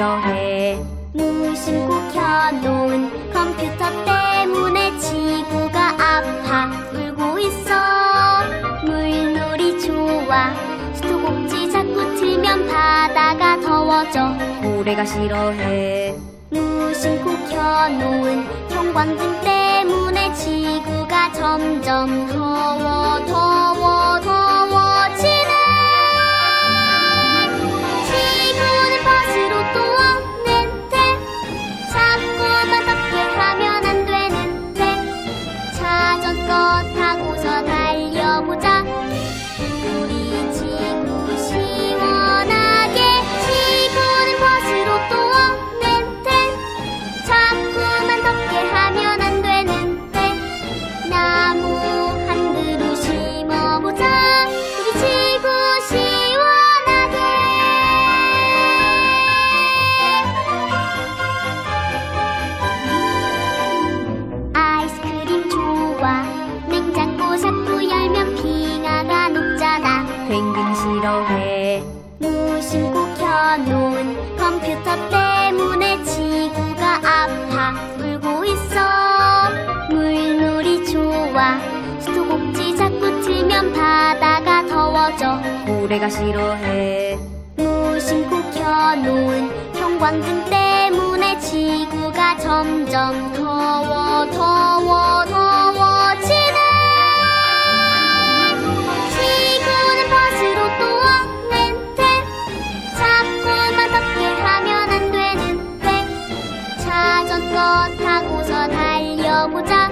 싫어해. 무심코 켜놓은 컴퓨터 때문에 지구가 아파. 울고 있어. 물놀이 좋아. 수도꼭지 자꾸 틀면 바다가 더워져. 고래가 싫어해. 무심코 켜놓은 형광등 때문에 지구가 점점 더워 더 자 싫어해 무심코 켜놓은 컴퓨터 때문에 지구가 아파 울고 있어. 물놀이 좋아. 수도꼭지 자꾸 틀면 바다가 더워져. 고래가 싫어해. 무심코 켜놓은 형광등 때문에 지구가 점점 더워 더워 자전거 타고서 달려보자.